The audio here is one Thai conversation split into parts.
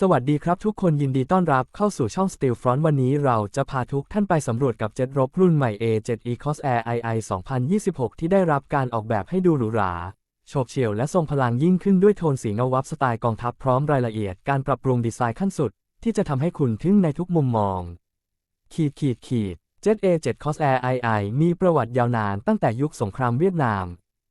สวัสดีครับทุกคนยินดีต้อนรับเข้าสู่ช่อง Steel Front วันนี้เราจะพาทุกท่านไปสำรวจกับเจ็ตรบรุ่นใหม่ A7 Ecos Air II 2026 ที่ได้รับการออกแบบให้ดูหรูหราโฉบเฉี่ยวและทรงพลังยิ่งขึ้นด้วยโทนสีเงาวับสไตล์กองทัพพร้อมรายละเอียดการปรับปรุงดีไซน์ขั้นสุด ที่จะทำให้คุณทึ่งในทุกมุมมอง ขีดขีดขีด Jet A7 Cos Air II มีประวัติยาวนานตั้งแต่ยุคสงครามเวียดนาม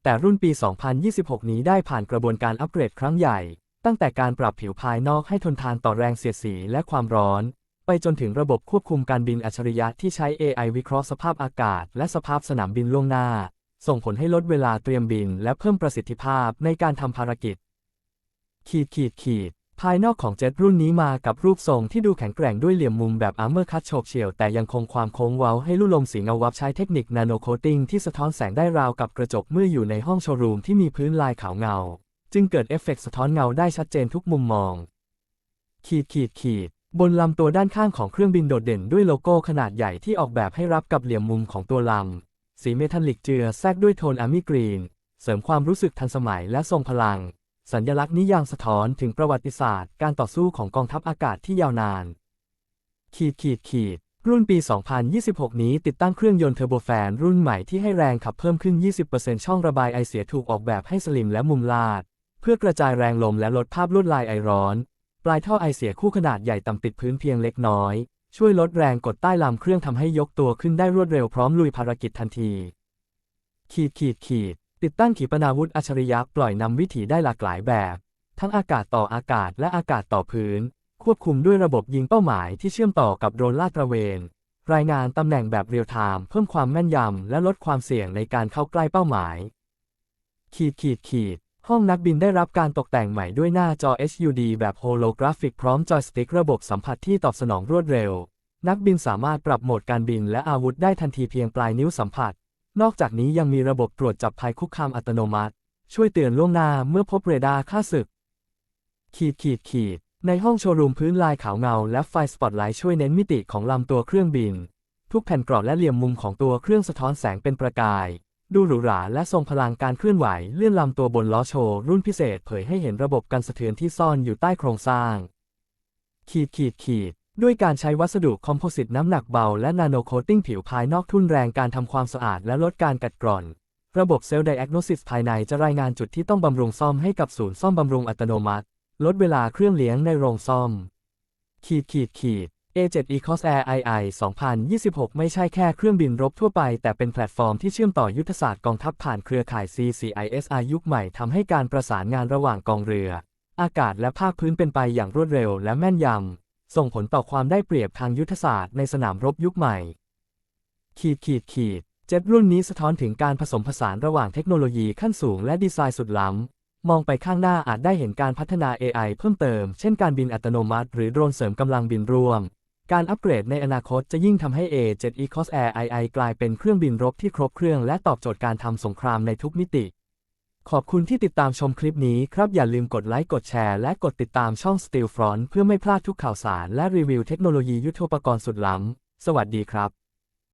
แต่รุ่นปี 2026 นี้ได้ผ่านกระบวนการอัปเกรดครั้งใหญ่ ตั้งแต่การปรับผิวภายนอกให้ทนทานต่อแรงเสียดสีและความร้อน ไปจนถึงระบบควบคุมการบินอัจฉริยะที่ใช้ AI วิเคราะห์สภาพอากาศ และสภาพสนามบินล่วงหน้า ส่งผลให้ลดเวลาเตรียมบิน และเพิ่มประสิทธิภาพในการทำภารกิจ ขีดขีดขีดภายนอกของเจ็ตรุ่นนี้มากับรูปทรงที่ดูแข็งแกร่งด้วยเหลี่ยมมุมแบบอาร์เมอร์คัตโฉบเฉี่ยว แต่ยังคงความโค้งเว้าให้ลู่ลมสีเงาวับใช้เทคนิคนาโนโคตติ้งที่สะท้อนแสงได้ราวกับกระจกเมื่ออยู่ในห้องโชว์รูมที่มีพื้นลายขาวเงา จึงเกิดเอฟเฟกต์สะท้อนเงาได้ชัดเจนทุกมุมมอง ขีดขีดขีด บนลำตัวด้านข้างของเครื่องบินโดดเด่นด้วยโลโก้ขนาดใหญ่ที่ออกแบบให้รับกับเหลี่ยมมุมของตัวลำ สีเมทัลลิกเจือแทรกด้วยโทนอาร์มี่กรีน เสริมความรู้สึกทันสมัยและทรงพลัง สัญลักษณ์นี้ยังสะท้อนถึงประวัติศาสตร์ การต่อสู้ของกองทัพอากาศที่ยาวนาน ขีดขีดขีดรุ่นปี 2026 นี้ติดตั้งเครื่องยนต์เทอร์โบแฟนรุ่นใหม่ที่ให้แรงขับเพิ่มขึ้น 20%ช่องระบายไอเสียถูกออกแบบให้สลิมและมุมลาด เพื่อกระจายแรงลมและลดภาพลวดลายไอร้อน ปลายท่อไอเสียคู่ขนาดใหญ่ต่ำติดพื้นเพียงเล็กน้อย ช่วยลดแรงกดใต้ลำเครื่องทำให้ยกตัวขึ้นได้รวดเร็วพร้อมลุยภารกิจทันที ขีดขีดขีด ติดตั้งขีปนาวุธอัจฉริยะปล่อยนำวิถีได้หลากหลายแบบ ทั้งอากาศต่ออากาศและอากาศต่อพื้น ควบคุมด้วยระบบยิงเป้าหมายที่เชื่อมต่อกับโดรนลาดตระเวน รายงานตำแหน่งแบบเรียลไทม์เพิ่มความแม่นยำและลดความเสี่ยงในการเข้าใกล้เป้าหมาย ขีดขีดขีด ห้องนักบินได้รับการตกแต่งใหม่ด้วยหน้าจอ HUD แบบโฮโลกราฟิกพร้อมจอยสติ๊กระบบสัมผัสที่ตอบสนองรวดเร็ว นักบินสามารถปรับโหมดการบินและอาวุธได้ทันทีเพียงปลายนิ้วสัมผัส นอกจากนี้ยังมีระบบตรวจจับภัยคุกคามอัตโนมัติ ช่วยเตือนล่วงหน้าเมื่อพบเรดาร์ค่าศึก ขีดขีดขีด ในห้องโชว์รูมพื้นลายขาวเงา และไฟสปอตไลท์ช่วยเน้นมิติของลำตัวเครื่องบิน ทุกแผ่นกรอบและเหลี่ยมมุมของตัวเครื่องสะท้อนแสงเป็นประกาย ดูหรูหราและทรงพลังการเคลื่อนไหวเลื่อนลำตัวบนล้อโชว์รุ่นพิเศษเผยให้เห็นระบบกันสะเทือนที่ซ่อนอยู่ใต้โครงสร้าง ขีดขีดขีดด้วยการใช้วัสดุคอมโพสิตน้ำหนักเบาและนาโนโคตติ้งผิวภายนอกทุ่นแรงการทำความสะอาดและลดการกัดกร่อน ระบบเซลล์ไดแอกโนซิสภายในจะรายงานจุดที่ต้องบำรุงซ่อมให้กับศูนย์ซ่อมบำรุงอัตโนมัติ ลดเวลาเครื่องเลี้ยงในโรงซ่อม ขีดขีดขีด A7 Ecos Air II 2026 ไม่ใช่แค่เครื่องบินรบทั่วไป แต่เป็นแพลตฟอร์มที่เชื่อมต่อยุทธศาสตร์กองทัพผ่านเครือข่าย CCISR ยุคใหม่ทำให้การประสานงานระหว่างกองเรือ อากาศและภาคพื้นเป็นไปอย่างรวดเร็วและแม่นยำ ส่งผลต่อความได้เปรียบทางยุทธศาสตร์ในสนามรบยุคใหม่ ขีดขีดขีดเจ็ตรุ่นนี้สะท้อนถึงการผสมผสานระหว่างเทคโนโลยีขั้นสูงและดีไซน์สุดล้ำมองไปข้างหน้าอาจได้เห็นการพัฒนา AI เพิ่มเติม เช่นการบินอัตโนมัติ หรือโดรนเสริมกำลังบินร่วม การอัปเกรดในอนาคตจะยิ่งทำให้ A7 Ecos Air II กลายเป็นเครื่องบินรบที่ครบเครื่องและตอบโจทย์การทำสงครามในทุกมิติ ขอบคุณที่ติดตามชมคลิปนี้ครับ อย่าลืมกดไลค์ กดแชร์ และกดติดตามช่อง Steel Front เพื่อไม่พลาดทุกข่าวสารและรีวิวเทคโนโลยียุทโธปกรณ์สุดล้ำ สวัสดีครับ